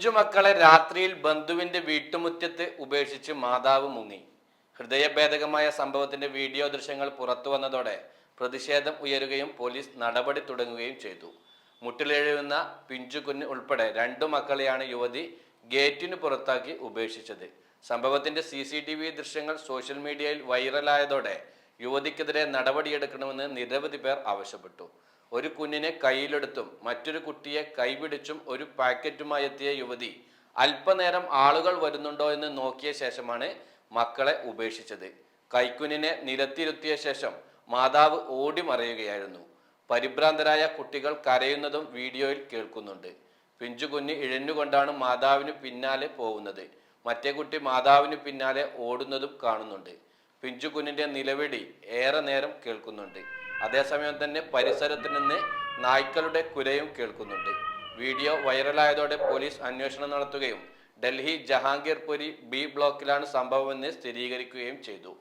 പിഞ്ചുമക്കളെ രാത്രിയിൽ ബന്ധുവിന്റെ വീട്ടുമുറ്റത്ത് ഉപേക്ഷിച്ച് മാതാവ് മുങ്ങി. ഹൃദയഭേദകമായ സംഭവത്തിന്റെ വീഡിയോ ദൃശ്യങ്ങൾ പുറത്തു വന്നതോടെ പ്രതിഷേധം ഉയരുകയും പോലീസ് നടപടി തുടങ്ങുകയും ചെയ്തു. മുട്ടിലെഴുതുന്ന പിഞ്ചുകുഞ്ഞ് ഉൾപ്പെടെ രണ്ടു മക്കളെയാണ് യുവതി ഗേറ്റിന് പുറത്താക്കി ഉപേക്ഷിച്ചത്. സംഭവത്തിന്റെ സി സി ടി വി ദൃശ്യങ്ങൾ സോഷ്യൽ മീഡിയയിൽ വൈറലായതോടെ യുവതിക്കെതിരെ നടപടിയെടുക്കണമെന്ന് നിരവധി പേർ ആവശ്യപ്പെട്ടു. ഒരു കുഞ്ഞിനെ കയ്യിലെടുത്തും മറ്റൊരു കുട്ടിയെ കൈപിടിച്ചും ഒരു പാക്കറ്റുമായി എത്തിയ യുവതി അല്പനേരം ആളുകൾ വരുന്നുണ്ടോ എന്ന് നോക്കിയ ശേഷമാണ് മക്കളെ ഉപേക്ഷിച്ചത്. കൈക്കുഞ്ഞിനെ നിരത്തിരുത്തിയ ശേഷം മാതാവ് ഓടി മറയുകയായിരുന്നു. പരിഭ്രാന്തരായ കുട്ടികൾ കരയുന്നതും വീഡിയോയിൽ കേൾക്കുന്നുണ്ട്. പിഞ്ചുകുഞ്ഞ് ഇഴഞ്ഞുകൊണ്ടാണ് മാതാവിന് പിന്നാലെ പോകുന്നത്. മറ്റേ കുട്ടി മാതാവിന് പിന്നാലെ ഓടുന്നതും കാണുന്നുണ്ട്. പിഞ്ചുകുഞ്ഞിന്റെ നിലവിളി ഏറെ നേരം കേൾക്കുന്നുണ്ട്. അതേസമയം തന്നെ പരിസരത്ത് നിന്ന് നായ്ക്കളുടെ കുരയും കേൾക്കുന്നുണ്ട്. വീഡിയോ വൈറലായതോടെ പോലീസ് അന്വേഷണം നടത്തുകയും ഡൽഹി ജഹാംഗീർപുരി ബി ബ്ലോക്കിലാണ് സംഭവമെന്ന് സ്ഥിരീകരിക്കുകയും ചെയ്തു.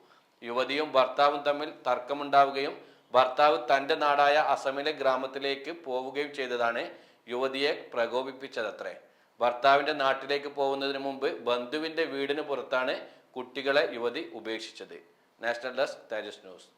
യുവതിയും ഭർത്താവും തമ്മിൽ തർക്കമുണ്ടാവുകയും ഭർത്താവ് തന്റെ നാടായ അസമിലെ ഗ്രാമത്തിലേക്ക് പോവുകയും ചെയ്തതാണ് യുവതിയെ പ്രകോപിപ്പിച്ചതത്രേ. ഭർത്താവിന്റെ നാട്ടിലേക്ക് പോകുന്നതിന് മുമ്പ് ബന്ധുവിന്റെ വീടിന് പുറത്താണ് കുട്ടികളെ യുവതി ഉപേക്ഷിച്ചത്. National desk Tejas news.